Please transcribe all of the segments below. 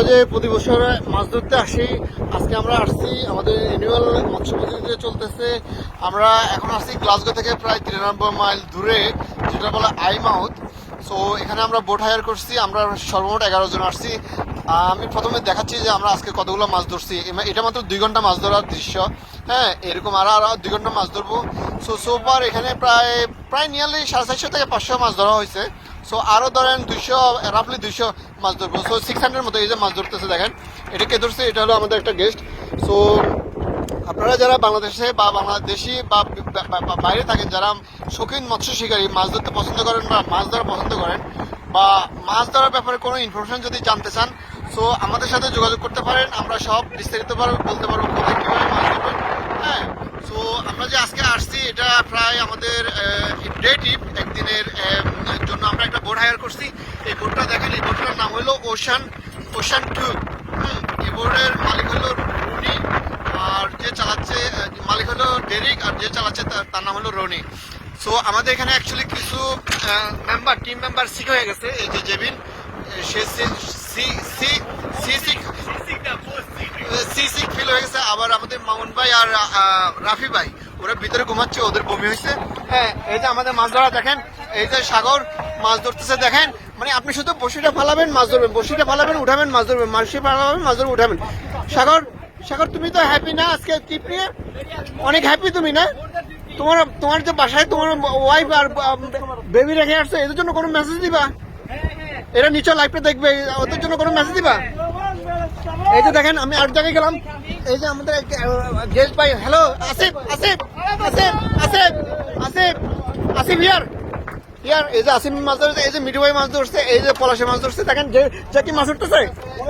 আমরা যে প্রতি বছর মাছ ধরতে আসি, আজকে আমরা আসছি আমাদের অ্যানুয়াল মৎস্য প্রতিযোগিতা চলতেছে। আমরা এখন আসছি গ্লাসগো থেকে প্রায় তিরানব্বই মাইল দূরে, যেটা বলে আই মাউথ সো এখানে আমরা বোট হায়ার করছি, আমরা সর্বমোট এগারো জন আসছি। আমি প্রথমে দেখাচ্ছি যে আমরা আজকে কতগুলো মাছ ধরছি। এটা মাত্র দুই ঘণ্টা মাছ ধরার দৃশ্য। হ্যাঁ এরকম আরও আরও দুই ঘণ্টা মাছ ধরবো। সো সোফার এখানে প্রায় প্রায় নিয়ারলি সাড়ে চারশো থেকে পাঁচশো মাছ ধরা হয়েছে। সো আরও ধরেন দুইশো রাফলি দুইশো মাছ ধরবো। সো সিক্স মতো এই যে মাছ ধরতেছে, দেখেন। এটা কে ধরছে? এটা হলো আমাদের একটা গেস্ট সো আপনারা যারা বাংলাদেশে বা বাংলাদেশি বা বাইরে থাকেন, যারা শৌখিন মৎস্য শিকারী, মাছ ধরতে পছন্দ করেন বা মাছ ধরা পছন্দ করেন, বা মাছ ধরার ব্যাপারে কোনো ইনফরমেশন যদি জানতে চান সো আমাদের সাথে যোগাযোগ করতে পারেন। আমরা সব বিস্তারিত বলতে পারব কোথায় কীভাবে মাছ ধরবেন। হ্যাঁ সো আমরা যে আজকে আসছি, এটা প্রায় আমাদের ডে একদিনের জন্য হায়ার করছি। এই বোটটা দেখেন, এই বোটটার নাম হলো ওশান ওশান টু এই বোটের মালিক হলো রুনি, আর যে চালাচ্ছে মালিক হলো ডেরিক, আর যে চালাচ্ছে তার নাম হলো রনি। সো আমাদের এখানে অ্যাকচুয়ালি কিছু মেম্বার টিম মেম্বার সিক হয়ে গেছে। এই যে জেবিন সে সি সি সি সিক সি ফিল হয়ে গেছে। আবার আমাদের মামুন ভাই আর রাফি ভাই, ওরা ভিতরে ঘুমাচ্ছে, ওদের বমি হয়েছে। হ্যাঁ এই যে আমাদের মাছ ধরা, দেখেন, এই যে সাগর মাছ ধরতেছে, দেখেন। মানে আপনি শুধু বসিটা ফালাবেন, মাছ ধরবেন। বসিটা ফালাবেন, উঠাবেন, মাছ ধরবেন। মাসি ফালাবেন, মাছ ধরবেন, উঠাবেন। সাগর সাগর, তুমি তো হ্যাপি না আজকে ট্রিপ নিয়ে? অনেক হ্যাপি তুমি না? তোমার তোমার যে বাসায় তোমার ওয়াইফ আর বেবি রেখে আসছে, এদের জন্য কোনো মেসেজ দিবা? এরা নিচে লাইফটা দেখবে, ওদের জন্য কোনো মেসেজ দিবা? এই যে দেখেন, আমি আর জায়গায় গেলাম। এই যে আমাদের গেস্ট ভাই হ্যালো আসিফ আসিফ আসিফ আসিফ আসিফ আসিফ ইয়ার ইয়ার এই যে আসিফ মাছ ধরছে এই যে মিঠু মাছ ধরছে এই যে পলাশে মাছ ধরছে দেখেন যে যে কি মাছ ধরতেছে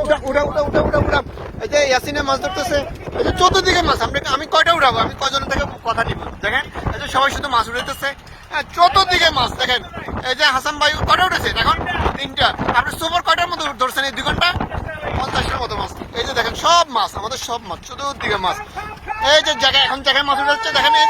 উঠা উঠা উঠা উঠা উঠা উঠা এই যে ইয়াসিনে মাছ ধরতেছে এই যে চতুর্দিকে মাছ আমরা আমি কয়টা উঠাবো আমি কয়জনের থেকে কথা নিব দেখেন এই যে সবাই শুধু মাছ উঠাইতেছে হ্যাঁ চতুর্দিকে মাছ দেখেন এই যে হাসান ভাই কয়টা উঠেছে এখন তিনটা আপনি সুপার কয়টার মতো ধরছেন এই দুই ঘণ্টা পঞ্চাশের মতো মাছ এই যে দেখেন সব মাছ আমাদের সব মাছ চতুর্দিকে মাছ এই যে জায়গায় এখন জায়গায় মাছ উঠাচ্ছে দেখেন এই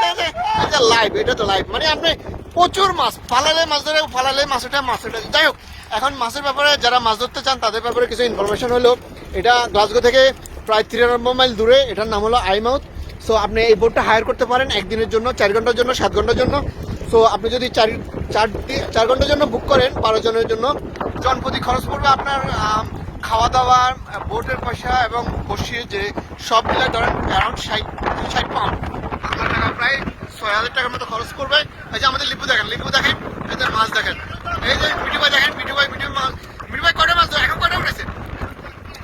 যে লাইভ এটা তো লাইভ মানে আপনি প্রচুর মাছ, ফালালে মাছ ধরে, ফালালে মাছ ওঠে মাছ ওঠে। যাই হোক, এখন মাছের ব্যাপারে যারা মাছ ধরতে চান, তাদের ব্যাপারে কিছু ইনফরমেশন হলো। এটা গ্লাসগো থেকে প্রায় তিরানব্বই মাইল দূরে, এটার নাম হলো আইমাউথ। সো আপনি এই বোটটা হায়ার করতে পারেন একদিনের জন্য, চার ঘণ্টার জন্য, সাত ঘণ্টার জন্য। সো আপনি যদি চার চার চার ঘণ্টার জন্য বুক করেন বারো জনের জন্য, জনপ্রতি খরচ পড়বে আপনার খাওয়া দাওয়া বোটের পয়সা এবং বসিয়ে যে সব মিলে ধরেন অ্যারাউন্ড ষাট ষাট পাউন্ড আমার টাকা প্রায় ছয় হাজার টাকার মতো খরচ করবে। এই যে আমাদের লিপু দেখেন লিপু দেখেন যে মাছ দেখেন। এই যে মিঠু ভাই দেখেন, মিঠু ভাই মিঠু মাছ। মিঠু ভাই কটা মাছ? এখন কটা উঠেছে?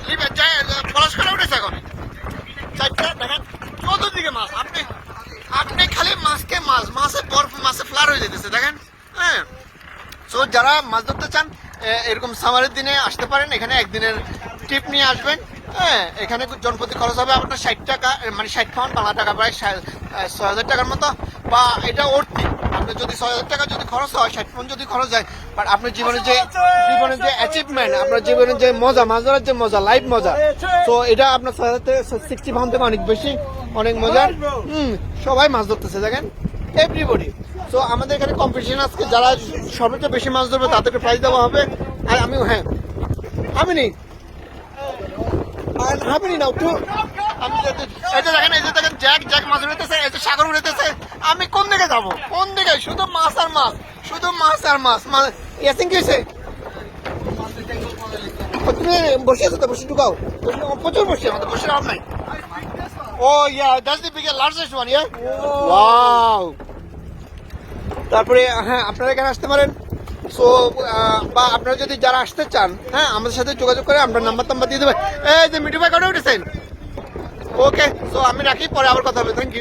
লিপে যায় পলাশ কটা উঠেছে এখন? চারটা, দেখেন, চতুর্দিকে মাছ। আপনি আপনি খালি মাছকে মাছ, মাছে বরফ, মাছে ফ্লার হয়ে যেতেছে, দেখেন? হ্যাঁ। সো যারা মাছ ধরতে চান এরকম সামারের দিনে আসতে পারেন, এখানে একদিনের ট্রিপ নিয়ে আসবেন। হ্যাঁ এখানে জনপ্রতি খরচ হবে আপনার ষাট টাকা মানে ষাট পাউন্ড বাংলা টাকা, প্রায় ছয় হাজার টাকার মতো। বা এটা ওঠতি আপনি যদি ছয় হাজার টাকা যদি খরচ হয় ষাট পাউন্ড যদি খরচ হয় বাট আপনার জীবনের যে জীবনের যে অ্যাচিভমেন্ট আপনার জীবনের যে মজা মাছ ধরার যে মজা লাইফ মজা তো এটা আপনার ছয় হাজার থেকে সিক্সটি পাউন্ড থেকে অনেক বেশি অনেক মজার হুম সবাই মাছ ধরতেছে দেখেন। এভরিবডি তো আমাদের এখানে কম্পিটিশন আজকে যারা সর্বোচ্চ বেশি মাছ ধরবে তাদেরকে প্রাইজ দেওয়া হবে। আর আমিও হ্যাঁ। আমি নেই। আমি নাও টু আমি যে দেখেন এই যে দেখেন জ্যাক জ্যাক মাছ উড়েতেছে এই যে সাগর উড়েতেছে। আমি কোন দিকে যাব? কোন দিকে? শুধু মাছ আর মাছ। শুধু মাছ আর মাছ। ইয়াসিন কি হয়েছে? তুমি বসে আছো তো? বসে ঢুকাও। প্রচুর বসে আমাদের বসে অভাব নাই। ও yeah that's the biggest largest one yeah wow তারপরে হ্যাঁ আপনারা এখানে আসতে পারেন। সো বা আপনারা যদি যারা আসতে চান হ্যাঁ আমাদের সাথে যোগাযোগ করে আমরা নাম্বার টাম্বার দিয়ে দেবেন এই যে মিঠু ভাই কটা উঠেছেন? ওকে সো আমি রাখি পরে আবার কথা হবে। Thank you